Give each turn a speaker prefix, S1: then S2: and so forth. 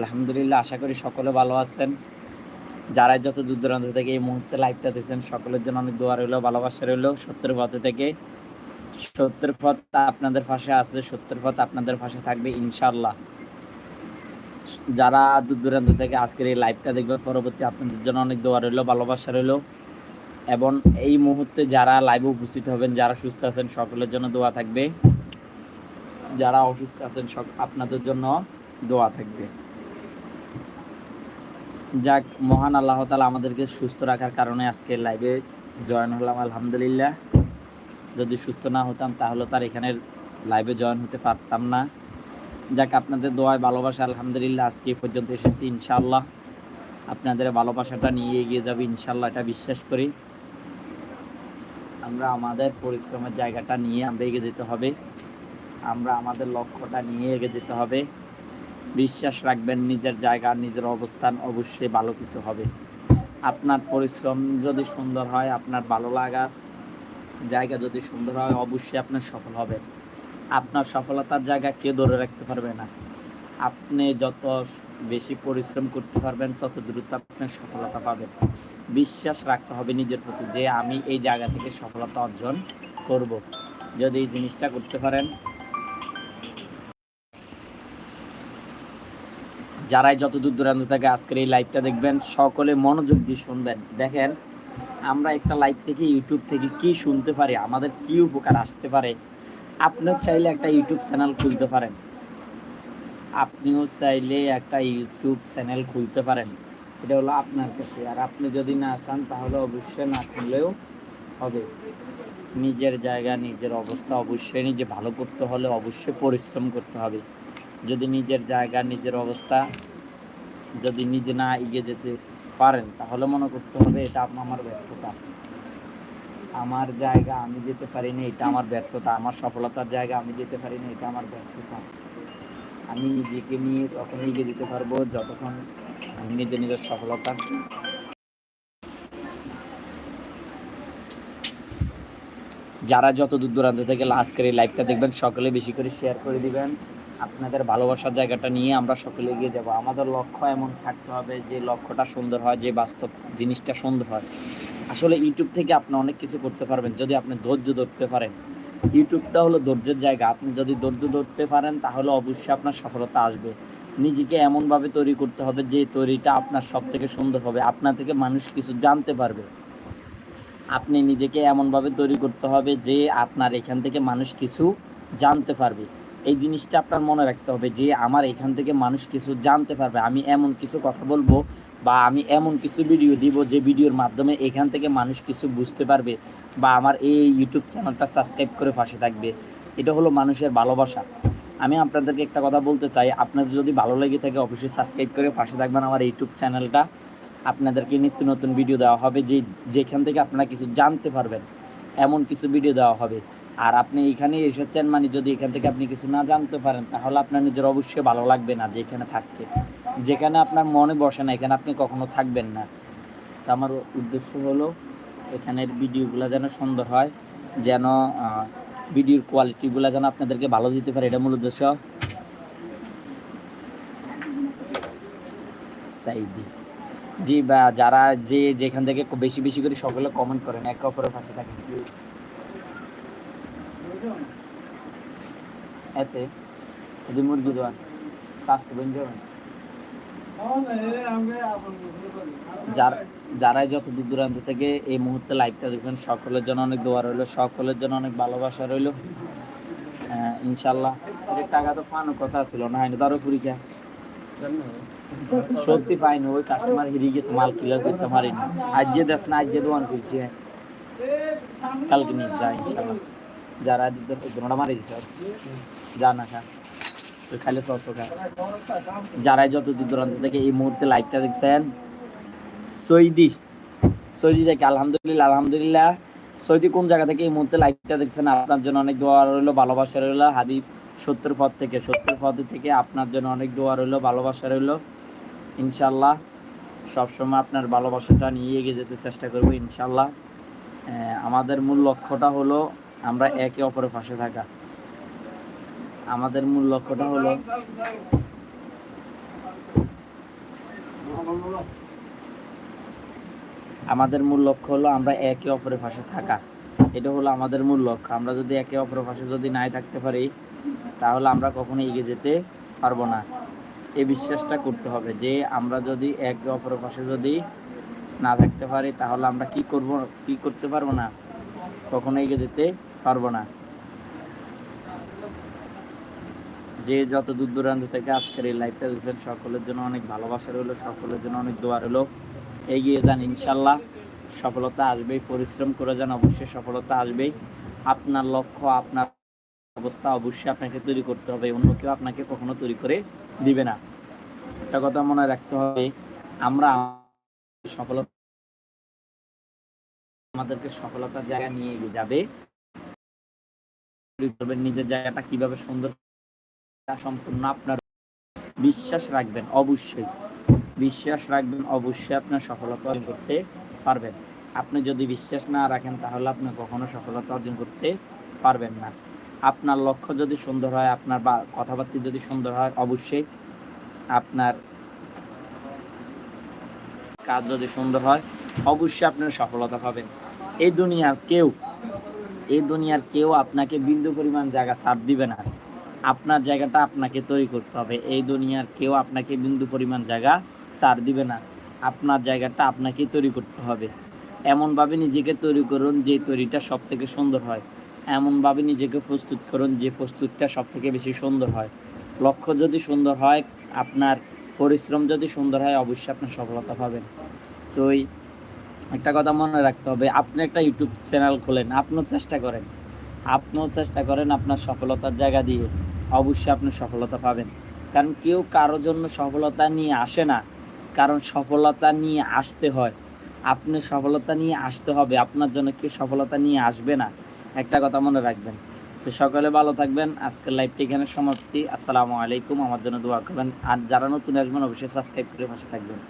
S1: আলহামদুলিল্লাহ, আশা করি সকলে ভালো আছেন। যারা যত দূর দূরান্ত থেকে এই মুহূর্তে লাইভটা দেখছেন, সকলের জন্য অনেক দোয়া রইল, ভালোবাসা রইল। সত্যের পথে থেকে, সত্যের পথ আপনাদের পাশে আছে, সত্যের পথ আপনাদের পাশে থাকবে ইনশাল্লাহ যারা দূর দূরান্ত থেকে আজকের এই লাইভটা দেখবে, পরবর্তী আপনাদের জন্য অনেক দোয়া রইল, ভালোবাসা রইল। এবং এই মুহূর্তে যারা লাইভে উপস্থিত হবেন, যারা সুস্থ আছেন, সকলের জন্য দোয়া থাকবে। যারা অসুস্থ আছেন সব আপনাদের জন্য দোয়া থাকবে। যাক, মহান আল্লাহ তালা আমাদেরকে সুস্থ রাখার কারণে আজকে লাইভে জয়েন হলাম, আলহামদুলিল্লাহ। যদি সুস্থ না হতাম, তাহলে তার এখানের লাইভে জয়েন হতে পারতাম না। যাক, আপনাদের দোয়ায় ভালোবাসা, আলহামদুলিল্লাহ, আজকে পর্যন্ত এসেছি, ইনশাআল্লাহ। আপনাদের ভালোবাসাটা নিয়ে এগিয়ে যাবে, ইনশাআল্লাহ, এটা বিশ্বাস করি। আমরা আমাদের পরিশ্রমের জায়গাটা নিয়ে আমরা এগিয়ে যেতে হবে। আমরা আমাদের লক্ষ্যটা নিয়ে এগিয়ে যেতে হবে। বিশ্বাস রাখবেন, নিজের জায়গা, নিজের অবস্থান অবশ্যই ভালো কিছু হবে। আপনার পরিশ্রম যদি সুন্দর হয়, আপনার ভালো লাগার জায়গা যদি সুন্দর হয়, অবশ্যই আপনার সফল হবে আপনার সফলতার জায়গা কেউ ধরে রাখতে পারবে না। আপনি যত বেশি পরিশ্রম করতে পারবেন, তত দ্রুত আপনি সফলতা পাবেন। বিশ্বাস রাখতে হবে নিজের প্রতি যে আমি এই জায়গা থেকে সফলতা অর্জন করব। যদি এই জিনিসটা করতে পারেন যারাই যত দূর দূরান্ত থেকে আজকের এই লাইভটা দেখবেন, সকলে মনোযোগ দিয়ে শুনবেন। দেখেন, আমরা একটা লাইভ থেকে ইউটিউব থেকে কি শুনতে পারি, আমাদের কি উপকার আসতে পারে, আপনিও চাইলে একটা ইউটিউব চ্যানেল খুলতে পারেন। আপনিও চাইলে একটা ইউটিউব চ্যানেল খুলতে পারেন। এটা হলো আপনার কাছে। আর আপনি যদি না চান, তাহলে অবশ্যই না খুললেও হবে। নিজের জায়গা, নিজের অবস্থা অবশ্যই নিজে ভালো করতে হলে অবশ্যই পরিশ্রম করতে হবে। যদি নিজের জায়গা, নিজের অবস্থা যদি নিজে না এগিয়ে যেতে পারেন, তাহলে মনে করতে হবে এটা আমার ব্যর্থতা। আমার জায়গা আমি যেতে পারিনি, এটা আমার ব্যর্থতা। আমার সফলতার জায়গা আমি যেতে পারিনি, এটা আমার ব্যর্থতা। আমি নিজেকে নিয়ে তখন এগিয়ে যেতে পারব যতক্ষণ আমি নিজের নিজের সফলতা যারা যত দূর দূরান্ত থেকে আজকের করে লাইভটা দেখবেন, সকলে বেশি করে শেয়ার করে দিবেন। আপনাদের ভালোবাসার জায়গাটা নিয়ে আমরা সকলে এগিয়ে যাব। আমাদের লক্ষ্য এমন থাকতে হবে যে লক্ষ্যটা সুন্দর হয়, যে বাস্তব জিনিসটা সুন্দর হয়। আসলে ইউটিউব থেকে আপনি অনেক কিছু করতে পারবেন যদি আপনি ধৈর্য ধরতে পারেন। ইউটিউবটা হলো ধৈর্যের জায়গা। আপনি যদি ধৈর্য ধরতে পারেন, তাহলে অবশ্যই আপনার সফলতা আসবে। নিজেকে এমনভাবে তৈরি করতে হবে যে তৈরিটা আপনার সব থেকে সুন্দর হবে, আপনার থেকে মানুষ কিছু জানতে পারবে। আপনি নিজেকে এমনভাবে তৈরি করতে হবে যে আপনার এখান থেকে মানুষ কিছু জানতে পারবে। এই জিনিসটা আপনার মনে রাখতে হবে যে আমার এখান থেকে মানুষ কিছু জানতে পারবে। আমি এমন কিছু কথা বলব বা আমি এমন কিছু ভিডিও দিব যে ভিডিওর মাধ্যমে এখান থেকে মানুষ কিছু বুঝতে পারবে বা আমার এই ইউটিউব চ্যানেলটা সাবস্ক্রাইব করে পাশে থাকবে। এটা হলো মানুষের ভালোবাসা। আমি আপনাদেরকে একটা কথা বলতে চাই, আপনাদের যদি ভালো লেগে থাকে অবশ্যই সাবস্ক্রাইব করে পাশে থাকবেন আমার ইউটিউব চ্যানেলটা আপনাদেরকে নিত্য নতুন ভিডিও দেওয়া হবে যে যেখান থেকে আপনারা কিছু জানতে পারবেন, এমন কিছু ভিডিও দেওয়া হবে। আর আপনি এখানে এসেছেন মানে যদি এখান থেকে আপনি কিছু না জানতে পারেন, তাহলে আপনার নিজের অবশ্যই ভালো লাগবে না যেখানে থাকতে। যেখানে আপনার মনে বসে না, এখানে আপনি কখনো থাকবেন না। তো আমার উদ্দেশ্য হলো, এখানের ভিডিওগুলো যেন সুন্দর হয়, যেন ভিডিওর কোয়ালিটিগুলো যেন আপনাদেরকে ভালো দিতে পারে, এটা মূল উদ্দেশ্য। জি বা যারা যে যেখান থেকে বেশি বেশি করে সকলে কমেন্ট করেন, একে অপরের পাশে থাকেন। এতে যদি মুরগি দেওয়ান স্বাস্থ্য বন্ধ যাবেন যার যারাই যত দূর দূরান্ত থেকে এই মুহূর্তে লাইভটা দেখছেন সকলের জন্য অনেক দোয়া রইল সকলের জন্য অনেক ভালোবাসা রইল। আহ, ইনশাল্লাহ টাকা তো ফানো কথা ছিল না হয়নি তারও পরীক্ষা। সত্যি পাইনি ওই কাস্টমার হিরে গেছে মাল ক্লিয়ার করতে পারিনি। আজ যে দেশ না আজ যে দোকান খুলছে কালকে নিয়ে যা ইনশাল্লাহ যারা দোনোটা মারি যা না খা তুই খাইলে সস খা যারাই যত দূর দূরান্ত থেকে এই মুহূর্তে লাইভটা দেখছেন, সৈদি। সৈদি থেকে আলহামদুলিল্লাহ আলহামদুলিল্লাহ। সৈদি কোন জায়গা থেকে এই মুহূর্তে লাইভটা দেখছেন? আপনার জন্য অনেক দোয়া রইল, ভালোবাসা রইল। হাবিব, সত্তর পদ থেকে, সত্তর পদ থেকে আপনার জন্য অনেক দোয়া রইল, ভালোবাসা রইল। ইনশাল্লাহ সবসময় আপনার ভালোবাসাটা নিয়ে এগিয়ে যেতে চেষ্টা করব ইনশাল্লাহ আমাদের মূল লক্ষ্যটা হলো আমরা একে অপরের পাশে থাকা। আমাদের মূল লক্ষ্যটা হলো আমাদের মূল লক্ষ্য হলো আমরা একে অপরের পাশে থাকা। এটা হলো আমাদের মূল লক্ষ্য। আমরা যদি একে অপরের পাশে যদি নাই থাকতে পারি, তাহলে আমরা কখনো এগিয়ে যেতে পারব না। এই বিশ্বাসটা করতে হবে যে, আমরা যদি একে অপরের পাশে যদি না থাকতে পারি, তাহলে আমরা কি করব, কি করতে পারব না? কখনো এগিয়ে যেতে পারব না। যে যত দূর দূরান্ত থেকে আজকের এই লাইভটা দেখছেন, সকলের জন্য অনেক ভালোবাসা রইল, সকলের জন্য অনেক দোয়া রইল। এগিয়ে যান ইনশাল্লাহ। সফলতা আসবেই, পরিশ্রম করে যান, অবশ্যই সফলতা আসবেই। আপনার লক্ষ্য, আপনার অবস্থা অবশ্যই আপনাকে তৈরি করতে হবে, অন্য কেউ আপনাকে কখনো তৈরি করে দিবে না। একটা কথা মনে রাখতে হবে, আমরা সফলতা আমাদেরকে সফলতার জায়গা নিয়ে যাবে। করবেন, নিজের জায়গাটা কীভাবে সুন্দর তা সম্পূর্ণ আপনার বিশ্বাস রাখবেন অবশ্যই। বিশ্বাস রাখবেন অবশ্যই আপনার সফলতা অর্জন করতে পারবেন। আপনি যদি বিশ্বাস না রাখেন, তাহলে আপনি কখনো সফলতা অর্জন করতে পারবেন না। আপনার লক্ষ্য যদি সুন্দর হয়, আপনার বা, কথাবার্তা যদি সুন্দর হয়, অবশ্যই আপনার কাজ যদি সুন্দর হয়, অবশ্যই আপনার সফলতা পাবেন। এই দুনিয়ার কেউ এই দুনিয়ার কেউ আপনাকে বিন্দু পরিমাণ জায়গা ছাড় দিবে না। আপনার জায়গাটা আপনাকে তৈরি করতে হবে। এই দুনিয়ার কেউ আপনাকে বিন্দু পরিমাণ জায়গা ছাড় দিবে না। আপনার জায়গাটা আপনাকে তৈরি করতে হবে। এমনভাবে নিজেকে তৈরি করুন যে তৈরিটা সব থেকে সুন্দর হয়। এমনভাবে নিজেকে প্রস্তুত করুন যে প্রস্তুতটা সব থেকে বেশি সুন্দর হয়। লক্ষ্য যদি সুন্দর হয়, আপনার পরিশ্রম যদি সুন্দর হয়, অবশ্যই আপনার সফলতা পাবেন। তো একটা কথা মনে রাখতে হবে, আপনি একটা ইউটিউব চ্যানেল খোলেন, আপনিও চেষ্টা করেন। আপনিও চেষ্টা করেন আপনার সফলতার জায়গা দিয়ে, অবশ্যই আপনি সফলতা পাবেন। কারণ কেউ কারও জন্য সফলতা নিয়ে আসে না, কারণ সফলতা নিয়ে আসতে হয়। আপনি সফলতা নিয়ে আসতে হবে, আপনার জন্য কেউ সফলতা নিয়ে আসবে না। একটা কথা মনে রাখবেন। তো সকলে ভালো থাকবেন, আজকের লাইভটি এখানে সমাপ্তি। আসসালামু আলাইকুম, আমার জন্য দোয়া করবেন। আর যারা নতুন আসবেন, অবশ্যই সাবস্ক্রাইব করে পাশে থাকবেন।